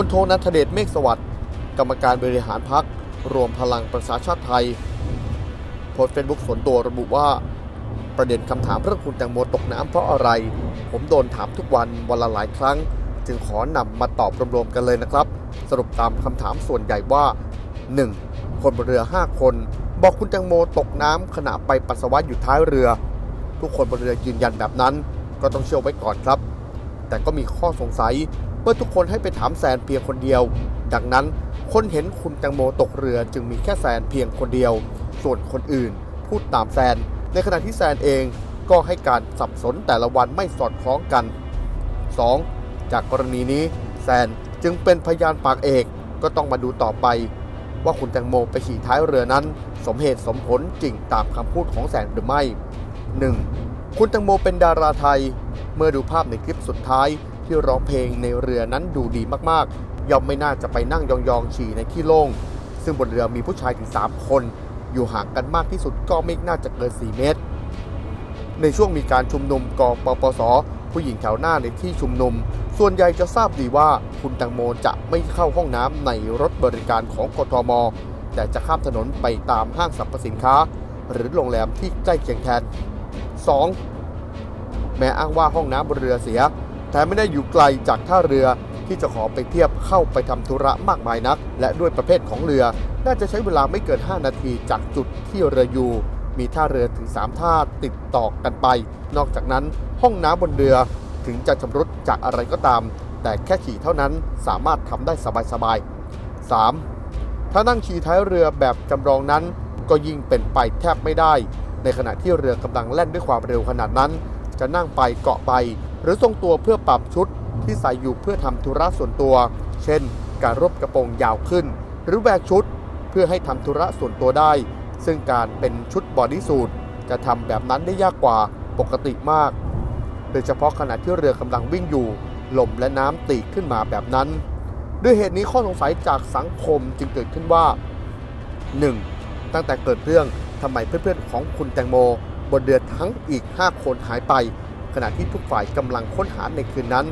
นันทเดชเมฆสวัสดิ์กรรมการบริหารพักรวมพลังประชาชาติไทยโพสต์เฟซบุ๊กส่วนตัวระบุว่า ประเด็นคำถามเรื่องคุณแตงโมตกน้ำเพราะอะไร ผมโดนถามทุกวันวันละหลายครั้ง จึงขอนำมาตอบรวมๆกันเลยนะครับ สรุปตามคำถามส่วนใหญ่ว่า 1. คนบนเรือ 5 คน บอกคุณแตงโมตกน้ำขณะไปปัสสาวะอยู่ท้ายเรือ ทุกคนบนเรือยืนยันแบบนั้น ก็ต้องเชื่อไว้ก่อนครับ แต่ก็มีข้อสงสัย เมื่อทุกคนให้ไปถามแซนเพียงคนเดียว ดังนั้นคนเห็นคุณแตงโมตกเรือจึงมีแค่แซนเพียงคนเดียว ส่วนคนอื่นพูดตามแซน ในขณะที่แซนเองก็ให้การสับสนแต่ละวันไม่สอดคล้องกัน 2. จากกรณีนี้แซนจึงเป็นพยานปากเอกก็ต้องมาดูต่อไป ว่าคุณแตงโมไปขี่ท้ายเรือนั้น สมเหตุสมผลจริงตามคำพูดของแซนหรือไม่ 1. คุณแตงโมเป็นดาราไทย เมื่อดูภาพในคลิปสุดท้าย ที่ร้องเพลงในเรือนั้นดูดีมากๆ ย่อมไม่น่าจะไปนั่งยองๆฉี่ในที่โล่ง ซึ่งบนเรือมีผู้ชายถึง 3 คน อยู่ห่างกันมากที่สุดก็ไม่น่าจะเกิน 4 เมตร ในช่วงมีการชุมนุมกปปส ผู้หญิงแถวหน้าในที่ชุมนุม ส่วนใหญ่จะทราบดีว่าคุณแตงโมจะไม่เข้าห้องน้ำในรถบริการของกทม แต่จะข้ามถนนไปตามห้างสรรพสินค้า หรือโรงแรมที่ใกล้เคียงแทน 2. แม้อ้างว่าห้องน้ำบนเรือเสีย แต่ไม่ได้อยู่ไกลจากท่าเรือที่จะขอไปเทียบเข้าไปทำธุระมากมายนัก และด้วยประเภทของเรือ น่าจะใช้เวลาไม่เกิน 5 นาทีจากจุดที่เรืออยู่มีท่าเรือถึง 3 ท่าติดต่อกันไป นอกจากนั้นห้องน้ำบนเรือถึงจะชำรุดจากอะไรก็ตาม แต่แค่ขี่เท่านั้นสามารถทำได้สบายๆ 3. ถ้านั่งขี่ท้ายเรือแบบจำลองนั้น ก็ยิ่งเป็นไปแทบไม่ได้ ในขณะที่เรือกำลังแล่นด้วยความเร็วขนาดนั้น จะนั่งไปเกาะไป หรือทรงตัวเพื่อปรับชุดที่ใส่อยู่เพื่อทำธุระส่วนตัว เช่น การรบกระโปรงยาวขึ้น หรือแหวกชุดเพื่อให้ทำธุระส่วนตัวได้ ซึ่งการเป็นชุดบอดี้สูทจะทำแบบนั้นได้ยากกว่าปกติมาก โดยเฉพาะขณะที่เรือกำลังวิ่งอยู่ ลมและน้ำตีขึ้นมาแบบนั้น ด้วยเหตุนี้ข้อสงสัยจากสังคมจึงเกิดขึ้นว่า 1. ตั้งแต่เกิดเรื่องทำไมเพื่อนๆของคุณแตงโม บนเรือทั้งอีก 5 คนหายไป ขณะที่ทุกฝ่ายกำลังค้นหาในคืนนั้น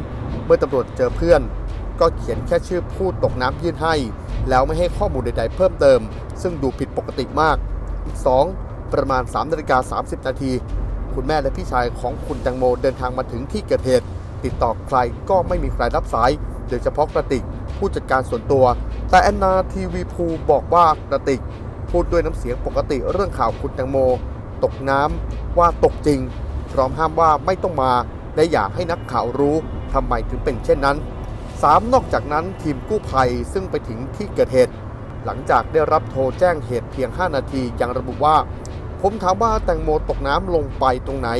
เมื่อตำรวจเจอเพื่อน ก็เขียนแค่ชื่อผู้ตกน้ำยื่นให้ แล้วไม่ให้ข้อมูลใดๆเพิ่มเติม ซึ่งดูผิดปกติมาก อีก 2. ประมาณ3นาฬิกา30 นาที คุณแม่และพี่ชายของคุณแตงโมเดินทางมาถึงที่เกิดเหตุ ติดต่อใครก็ไม่มีใครรับสาย โดยเฉพาะกระติก ผู้จัดการส่วนตัว แต่แอนนาทีวีพูบอกว่ากระติก พูดด้วยน้ำเสียงปกติเรื่องข่าวคุณแตงโม ตกน้ำว่าตกจริง พร้อมห้ามว่าไม่ต้องมา และอยากให้นักข่าวรู้ทำไมถึงเป็นเช่นนั้น 3. นอกจากนั้นทีมกู้ภัยซึ่งไปถึงที่เกิดเหตุ หลังจากได้รับโทรแจ้งเหตุเพียง 5 นาทียังระบุว่า ผมถามว่าแตงโมตกน้ำลงไปตรงไหน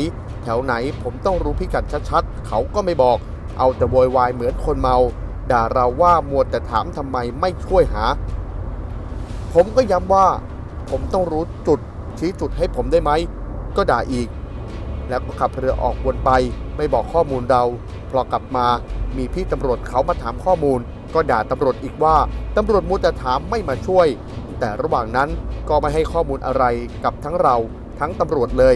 แถวไหนผมต้องรู้พิกัดชัดๆ เขาก็ไม่บอก เอาแต่โวยวายเหมือนคนเมา ด่าเราว่ามัวแต่ถามทำไมไม่ช่วยหา ผมก็ย้ำว่า ผมต้องรู้จุดชี้จุดให้ผมได้ไหม ก็ด่าอีก แล้วก็ขับเรือออกวนไป ไม่บอกข้อมูลเราพอกลับมามีพี่ตำรวจเขามาถามข้อมูล ก็ด่าตำรวจอีกว่าตำรวจมัวแต่ถามไม่มาช่วย แต่ระหว่างนั้นก็ไม่ให้ข้อมูลอะไรกับทั้งเราทั้งตำรวจเลย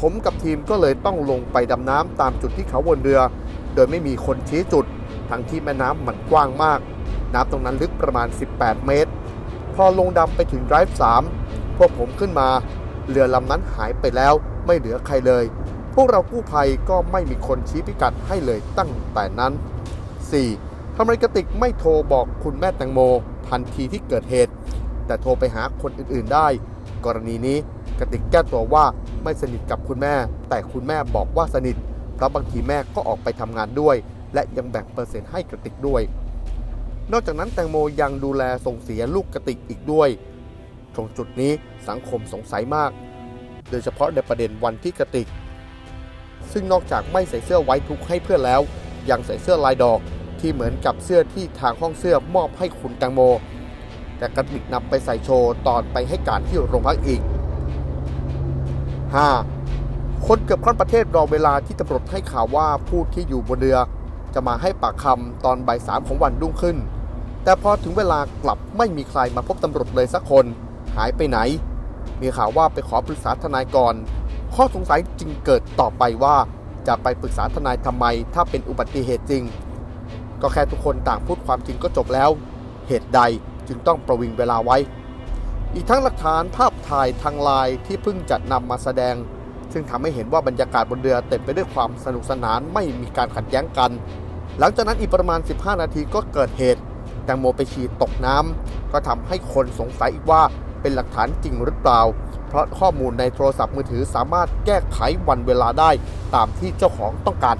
ผมกับทีมก็เลยต้องลงไปดำน้ำตามจุดที่เขาวนเรือ โดยไม่มีคนชี้จุด ทั้งที่แม่น้ำมันกว้างมาก น้ำตรงนั้นลึกประมาณ 18 เมตร พอลงดำไปถึงไดรฟ์3พวกผมขึ้นมา เรือลำนั้นหายไปแล้ว ไม่เหลือใครเลย พวกเรากู้ภัยก็ไม่มีคนชี้พิกัดให้เลยตั้งแต่นั้น 4. ทำไมกระติกไม่โทรบอกคุณแม่แตงโม ทันทีที่เกิดเหตุ แต่โทรไปหาคนอื่นๆได้ กรณีนี้กระติกแก้ตัวว่าไม่สนิทกับคุณแม่ แต่คุณแม่บอกว่าสนิท เพราะบางทีแม่ก็ออกไปทำงานด้วย และยังแบ่งเปอร์เซ็นต์ให้กระติกด้วย นอกจากนั้นแตงโมยังดูแลส่งเสียลูกกระติกอีกด้วยตรงจุดนี้สังคมสงสัยมาก โดยเฉพาะในประเด็นวันที่กระติก ซึ่งนอกจากไม่ใส่เสื้อไว้ทุกให้เพื่อนแล้ว ยังใส่เสื้อลายดอกที่เหมือนกับเสื้อที่ทางห้องเสื้อมอบให้คุณแตงโม แต่กระติกนำไปใส่โชว์ตอนไปให้การที่โรงพักอีก 5. คนเกือบค่อนประเทศรอเวลาที่ตำรวจให้ข่าวว่าผู้ที่อยู่บนเรือ จะมาให้ปากคำตอนบ่ายสามของวันรุ่งขึ้น แต่พอถึงเวลากลับไม่มีใครมาพบตำรวจเลยสักคน หายไปไหน มีข่าวว่าไปขอปรึกษาทนายก่อน ข้อสงสัยจึงเกิดต่อไปว่าจะไปปรึกษาทนายทำไม ถ้าเป็นอุบัติเหตุจริง ก็แค่ทุกคนต่างพูดความจริงก็จบแล้ว เหตุใดจึงต้องประวิงเวลาไว้ อีกทั้งหลักฐานภาพถ่ายทางไลน์ที่เพิ่งจัดนำมาแสดง ซึ่งทำให้เห็นว่าบรรยากาศบนเรือเต็มไปด้วยความสนุกสนานไม่มีการขัดแย้งกัน หลังจากนั้นอีกประมาณ 15 นาทีก็เกิดเหตุแตงโมไปฉี่ตกน้ำก็ทำให้คนสงสัยอีกว่า เป็นหลักฐานจริงหรือเปล่า เพราะข้อมูลในโทรศัพท์มือถือสามารถแก้ไขวันเวลาได้ตามที่เจ้าของต้องการ